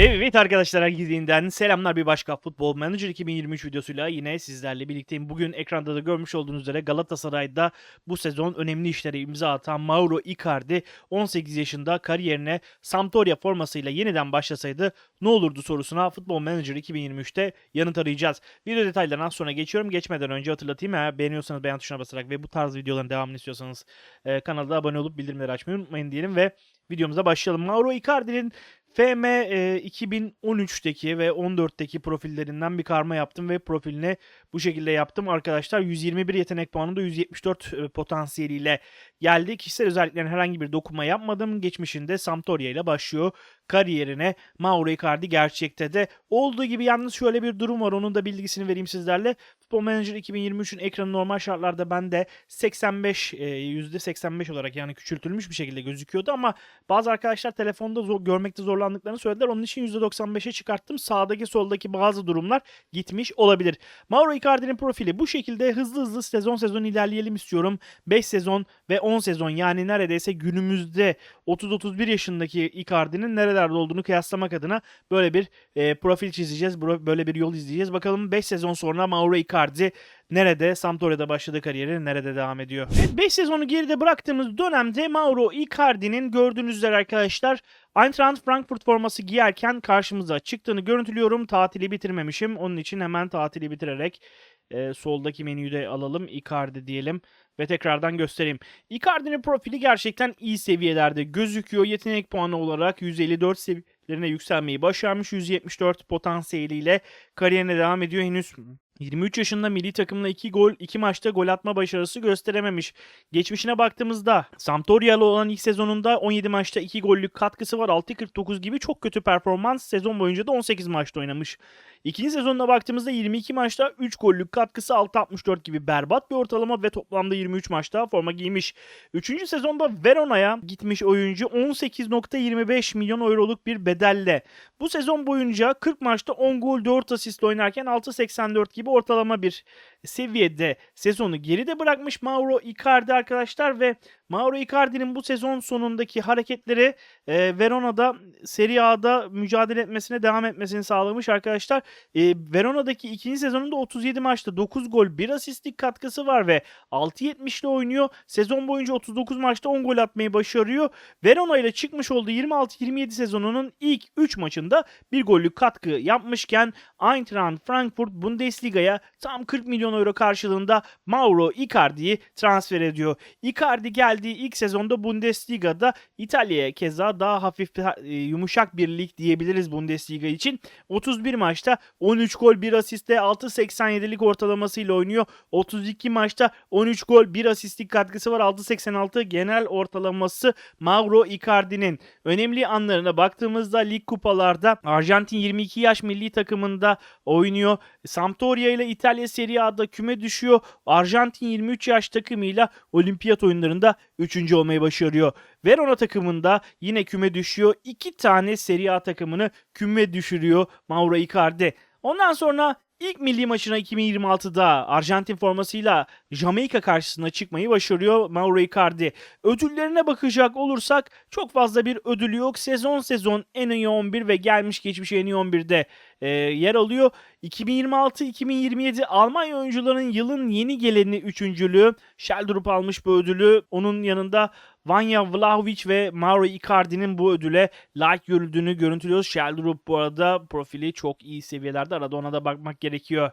Evet arkadaşlar herkese selamlar bir başka Futbol Manager 2023 videosuyla yine sizlerle birlikteyim. Bugün ekranda da görmüş olduğunuz üzere Galatasaray'da bu sezon önemli işlere imza atan Mauro Icardi 18 yaşında kariyerine Sampdoria formasıyla yeniden başlasaydı ne olurdu sorusuna Futbol Manager 2023'te yanıt arayacağız. Video detaylarına sonra geçiyorum. Geçmeden önce hatırlatayım eğer beğeniyorsanız beğen tuşuna basarak ve bu tarz videoların devamını istiyorsanız e, kanala abone olup bildirimleri açmayı unutmayın diyelim ve videomuza başlayalım. Mauro Icardi'nin FM e, 2013'teki ve 14'teki profillerinden bir karma yaptım ve profiline bu şekilde yaptım. Arkadaşlar 121 yetenek puanında 174 e, potansiyeliyle geldi. Kişisel özelliklerine herhangi bir dokunma yapmadım. Geçmişinde Sampdoria ile başlıyor kariyerine. Mauro Icardi gerçekte de olduğu gibi yalnız şöyle bir durum var. Onun da bilgisini vereyim sizlerle. Futbol Manager 2023'ün ekranı normal şartlarda bende 85 e, %85 olarak yani küçültülmüş bir şekilde gözüküyordu ama bazı arkadaşlar telefonda zor, görmekte zorlandıklarını söylediler. Onun için %95'e çıkarttım. Sağdaki soldaki bazı durumlar gitmiş olabilir. Mauro Icardi'nin profili bu şekilde hızlı hızlı sezon sezon ilerleyelim istiyorum. 5 sezon ve 10 sezon yani neredeyse günümüzde 30-31 yaşındaki Icardi'nin nerelerde olduğunu kıyaslamak adına böyle bir e, profil çizeceğiz. Böyle bir yol izleyeceğiz. Bakalım 5 sezon sonra Mauro Icardi nerede? Sampdoria'da başladığı kariyeri nerede devam ediyor? Evet 5 sezonu geride bıraktığımız dönemde Mauro Icardi'nin gördüğünüz üzere arkadaşlar Eintracht Frankfurt forması giyerken karşımıza çıktığını görüntülüyorum. Tatili bitirmemişim. Onun için hemen tatili bitirerek e, soldaki menüyü de alalım. Icardi diyelim ve tekrardan göstereyim. Icardi'nin profili gerçekten iyi seviyelerde gözüküyor. Yetenek puanı olarak 154 seviyelerine yükselmeyi başarmış. 174 potansiyeliyle kariyerine devam ediyor. Henüz 23 yaşında milli takımla 2 gol, 2 maçta gol atma başarısı gösterememiş. Geçmişine baktığımızda Sampdoria'lı olan ilk sezonunda 17 maçta 2 gollük katkısı var. 6.49 gibi çok kötü performans. Sezon boyunca da 18 maçta oynamış. İkinci sezonuna baktığımızda 22 maçta 3 gollük katkısı 6.64 gibi berbat bir ortalama ve toplamda 23 maçta forma giymiş. Üçüncü sezonda Verona'ya gitmiş oyuncu 18.25 milyon euroluk bir bedelle. Bu sezon boyunca 40 maçta 10 gol 4 asist oynarken 6.84 gibi ortalama bir seviyede sezonu geride bırakmış Mauro Icardi arkadaşlar ve Mauro Icardi'nin bu sezon sonundaki hareketleri e, Verona'da Serie A'da mücadele etmesine devam etmesini sağlamış arkadaşlar. E, Verona'daki ikinci sezonunda 37 maçta 9 gol 1 asistlik katkısı var ve 6.70 ile oynuyor. Sezon boyunca 39 maçta 10 gol atmayı başarıyor. Verona ile çıkmış olduğu 26-27 sezonunun ilk 3 maçında bir gollük katkı yapmışken Eintracht Frankfurt Bundesliga'ya tam 40 milyon euro karşılığında Mauro Icardi'yi transfer ediyor. Icardi geldiği ilk sezonda Bundesliga'da İtalya'ya keza daha hafif e, yumuşak bir lig diyebiliriz Bundesliga için. 31 maçta 13 gol 1 asiste 6.87'lik ortalamasıyla oynuyor. 32 maçta 13 gol 1 asistlik katkısı var. 6.86 genel ortalaması Mauro Icardi'nin. Önemli anlarına baktığımızda lig kupalarda Arjantin 22 yaş milli takımında oynuyor. Sampdoria ile İtalya Serie A'da küme düşüyor. Arjantin 23 yaş takımıyla olimpiyat oyunlarında 3. olmayı başarıyor. Verona takımında yine küme düşüyor. İki tane Serie A takımını küme düşürüyor Mauro Icardi. Ondan sonra ilk milli maçına 2026'da Arjantin formasıyla Jamaika karşısına çıkmayı başarıyor Mauro Icardi. Ödüllerine bakacak olursak çok fazla bir ödülü yok. Sezon sezon en iyi 11 ve gelmiş geçmiş en iyi 11'de e, yer alıyor. 2026-2027 Almanya oyuncuların yılın yeni geleni üçüncülüğü. Sheldrup almış bu ödülü. Onun yanında Vanya Vlahovic ve Mauro Icardi'nin bu ödüle layık görüldüğünü görüntülüyoruz. Sheldrup bu arada profili çok iyi seviyelerde. Arada ona da bakmak gerekiyor.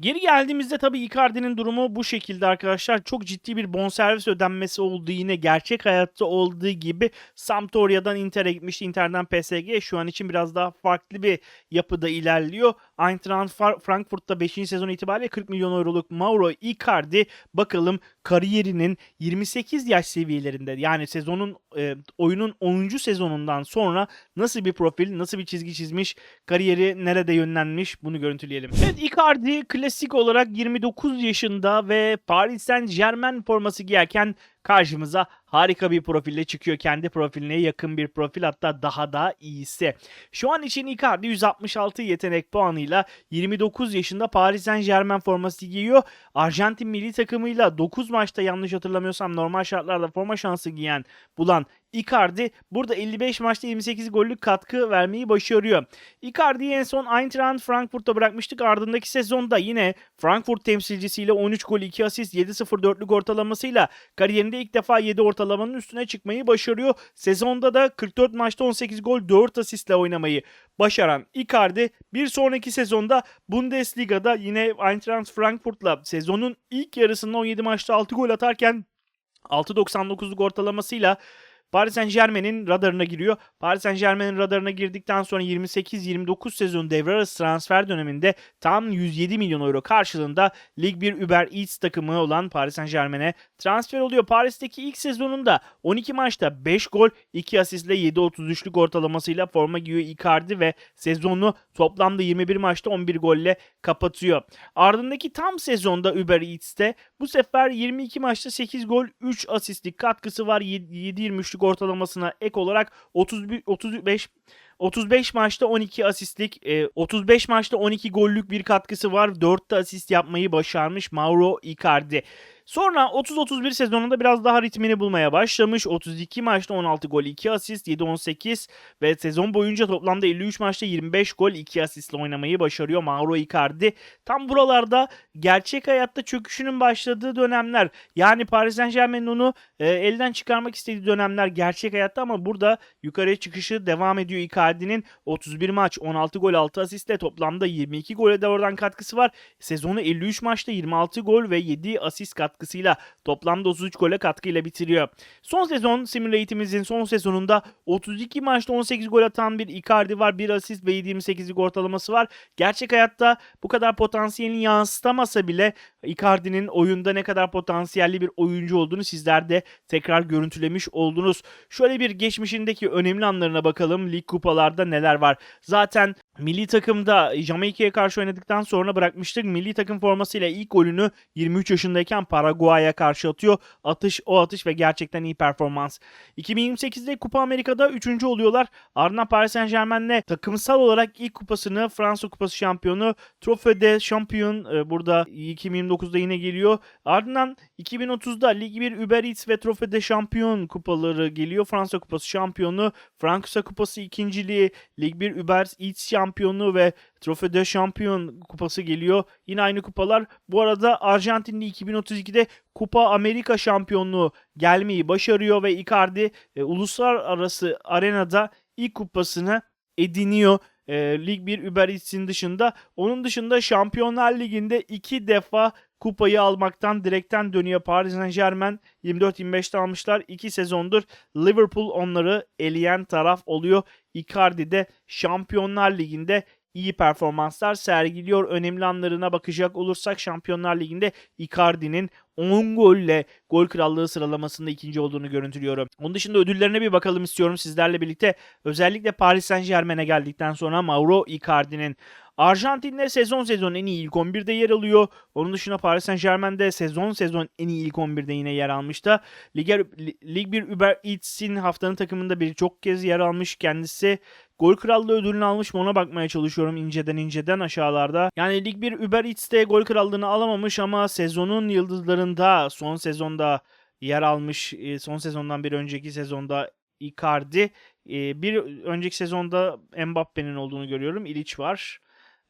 Geri geldiğimizde tabii Icardi'nin durumu bu şekilde arkadaşlar. Çok ciddi bir bonservis ödenmesi olduğu yine gerçek hayatta olduğu gibi Sampdoria'dan Inter'e gitmişti. Inter'den PSG şu an için biraz daha farklı bir yapıda ilerliyor. Eintracht Fra- Frankfurt'ta 5. sezon itibariyle 40 milyon euroluk Mauro Icardi bakalım kariyerinin 28 yaş seviyelerinde yani sezonun e, oyunun 10. sezonundan sonra nasıl bir profil, nasıl bir çizgi çizmiş, kariyeri nerede yönlenmiş bunu görüntüleyelim. Evet Icardi klasik olarak 29 yaşında ve Paris Saint Germain forması giyerken karşımıza harika bir profille çıkıyor. Kendi profiline yakın bir profil hatta daha da iyisi. Şu an için Icardi 166 yetenek puanıyla 29 yaşında Paris Saint Germain forması giyiyor. Arjantin milli takımıyla 9 maçta yanlış hatırlamıyorsam normal şartlarda forma şansı giyen bulan Icardi burada 55 maçta 28 gollük katkı vermeyi başarıyor. Icardi'yi en son Eintracht Frankfurt'ta bırakmıştık. Ardındaki sezonda yine Frankfurt temsilcisiyle 13 gol 2 asist 7-0-4'lük ortalamasıyla kariyerinde ilk defa 7 ortalamanın üstüne çıkmayı başarıyor. Sezonda da 44 maçta 18 gol 4 asistle oynamayı başaran Icardi bir sonraki sezonda Bundesliga'da yine Eintracht Frankfurt'la sezonun ilk yarısında 17 maçta 6 gol atarken 6.99'luk ortalamasıyla Paris Saint Germain'in radarına giriyor. Paris Saint Germain'in radarına girdikten sonra 28-29 sezon devre arası transfer döneminde tam 107 milyon euro karşılığında Lig 1 Uber Eats takımı olan Paris Saint Germain'e transfer oluyor. Paris'teki ilk sezonunda 12 maçta 5 gol, 2 asistle 7.33'lük ortalamasıyla forma giyiyor Icardi ve sezonu toplamda 21 maçta 11 golle kapatıyor. Ardındaki tam sezonda Uber Eats'te bu sefer 22 maçta 8 gol, 3 asistlik katkısı var. 7.23'lük ortalamasına ek olarak 31 35 35 maçta 12 asistlik, 35 maçta 12 gollük bir katkısı var. 4 de asist yapmayı başarmış Mauro Icardi. Sonra 30-31 sezonunda biraz daha ritmini bulmaya başlamış. 32 maçta 16 gol 2 asist 7-18 ve sezon boyunca toplamda 53 maçta 25 gol 2 asistle oynamayı başarıyor Mauro Icardi. Tam buralarda gerçek hayatta çöküşünün başladığı dönemler. Yani Paris Saint Germain'in onu e, elden çıkarmak istediği dönemler gerçek hayatta ama burada yukarıya çıkışı devam ediyor Icardi'nin 31 maç 16 gol 6 asistle toplamda 22 gole de oradan katkısı var. Sezonu 53 maçta 26 gol ve 7 asist katkısı katkısıyla toplamda 33 gole katkıyla bitiriyor. Son sezon Simulate'imizin son sezonunda 32 maçta 18 gol atan bir Icardi var. 1 asist ve 7.28'lik ortalaması var. Gerçek hayatta bu kadar potansiyelini yansıtamasa bile Icardi'nin oyunda ne kadar potansiyelli bir oyuncu olduğunu sizler de tekrar görüntülemiş oldunuz. Şöyle bir geçmişindeki önemli anlarına bakalım. Lig kupalarda neler var. Zaten milli takımda Jamaika'ya karşı oynadıktan sonra bırakmıştık. Milli takım formasıyla ilk golünü 23 yaşındayken Paraguay'a karşı atıyor. Atış o atış ve gerçekten iyi performans. 2028'de Kupa Amerika'da 3. oluyorlar. Ardından Paris Saint Germain'le takımsal olarak ilk kupasını Fransa Kupası şampiyonu Trophée de Champion e, burada 2029'da yine geliyor. Ardından 2030'da Lig 1 Uber Eats ve Trophée de Champion kupaları geliyor. Fransa Kupası şampiyonu, Fransa Kupası ikinciliği, Lig 1 Uber Eats şampiyonu ve Trofeo de Champion kupası geliyor. Yine aynı kupalar. Bu arada Arjantinli 2032'de Kupa Amerika şampiyonluğu gelmeyi başarıyor ve Icardi e, uluslararası arenada ilk kupasını ediniyor. E, Lig 1 Uber Eats'in dışında. Onun dışında Şampiyonlar Ligi'nde iki defa kupayı almaktan direkten dönüyor Paris Saint Germain 24-25'te almışlar. 2 sezondur Liverpool onları eleyen taraf oluyor. Icardi de Şampiyonlar Ligi'nde iyi performanslar sergiliyor. Önemli anlarına bakacak olursak Şampiyonlar Ligi'nde Icardi'nin 10 golle gol krallığı sıralamasında ikinci olduğunu görüntülüyorum. Onun dışında ödüllerine bir bakalım istiyorum sizlerle birlikte. Özellikle Paris Saint Germain'e geldikten sonra Mauro Icardi'nin Arjantin'de sezon sezon en iyi ilk 11'de yer alıyor. Onun dışında Paris Saint Germain'de sezon sezon en iyi ilk 11'de yine yer almıştı. Liger, Lig 1 Uber Eats'in haftanın takımında birçok kez yer almış kendisi. Gol krallığı ödülünü almış mı ona bakmaya çalışıyorum inceden inceden aşağılarda. Yani Lig 1 Uber Eats'te gol krallığını alamamış ama sezonun yıldızlarında son sezonda yer almış. E, son sezondan bir önceki sezonda Icardi. E, bir önceki sezonda Mbappe'nin olduğunu görüyorum. İliç var.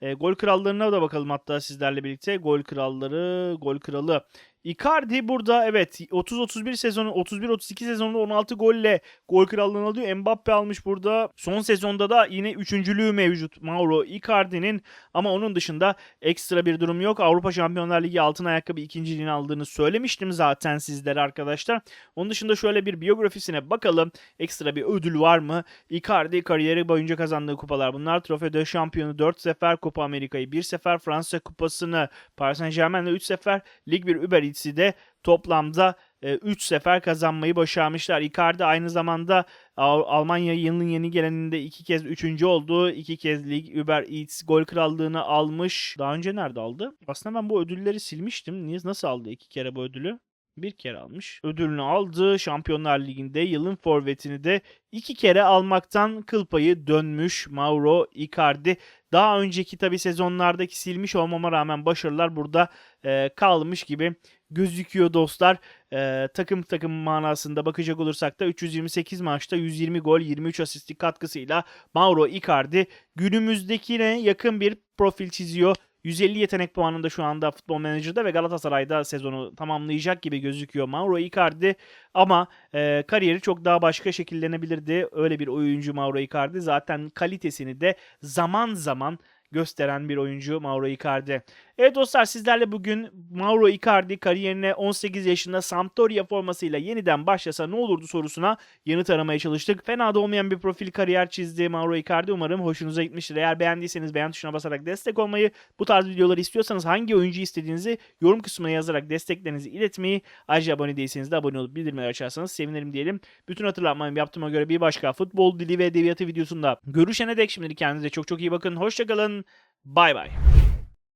E, gol krallarına da bakalım hatta sizlerle birlikte. Gol kralları, gol kralı. Icardi burada evet 30-31 sezonu 31-32 sezonunda 16 golle gol krallığını alıyor. Mbappe almış burada. Son sezonda da yine üçüncülüğü mevcut Mauro Icardi'nin ama onun dışında ekstra bir durum yok. Avrupa Şampiyonlar Ligi altın ayakkabı ikinciliğini aldığını söylemiştim zaten sizlere arkadaşlar. Onun dışında şöyle bir biyografisine bakalım. Ekstra bir ödül var mı? Icardi kariyeri boyunca kazandığı kupalar bunlar. Trofeo de Şampiyonu 4 sefer, Kupa Amerika'yı 1 sefer, Fransa Kupası'nı Paris Saint Germain'le 3 sefer, Lig 1 Uber Leeds'i toplamda 3 e, sefer kazanmayı başarmışlar. Icardi aynı zamanda Almanya yılın yeni geleninde iki kez üçüncü oldu. iki kez lig Uber Eats gol krallığını almış. Daha önce nerede aldı? Aslında ben bu ödülleri silmiştim. Niye nasıl aldı iki kere bu ödülü? bir kere almış. Ödülünü aldı. Şampiyonlar Ligi'nde yılın forvetini de iki kere almaktan kıl payı dönmüş Mauro Icardi. Daha önceki tabi sezonlardaki silmiş olmama rağmen başarılar burada e, kalmış gibi gözüküyor dostlar. Ee, takım takım manasında bakacak olursak da 328 maçta 120 gol 23 asistlik katkısıyla Mauro Icardi günümüzdekine yakın bir profil çiziyor. 150 yetenek puanında şu anda Futbol Manager'da ve Galatasaray'da sezonu tamamlayacak gibi gözüküyor Mauro Icardi. Ama e, kariyeri çok daha başka şekillenebilirdi. Öyle bir oyuncu Mauro Icardi. Zaten kalitesini de zaman zaman gösteren bir oyuncu Mauro Icardi. Evet dostlar sizlerle bugün Mauro Icardi kariyerine 18 yaşında Sampdoria formasıyla yeniden başlasa ne olurdu sorusuna yanıt aramaya çalıştık. Fena da olmayan bir profil kariyer çizdi Mauro Icardi. Umarım hoşunuza gitmiştir. Eğer beğendiyseniz beğen tuşuna basarak destek olmayı, bu tarz videoları istiyorsanız hangi oyuncu istediğinizi yorum kısmına yazarak desteklerinizi iletmeyi, ayrıca abone değilseniz de abone olup bildirimleri açarsanız sevinirim diyelim. Bütün hatırlatmamı yaptığıma göre bir başka futbol dili ve edebiyatı videosunda görüşene dek şimdilik kendinize çok çok iyi bakın. Hoşçakalın. Bay bay.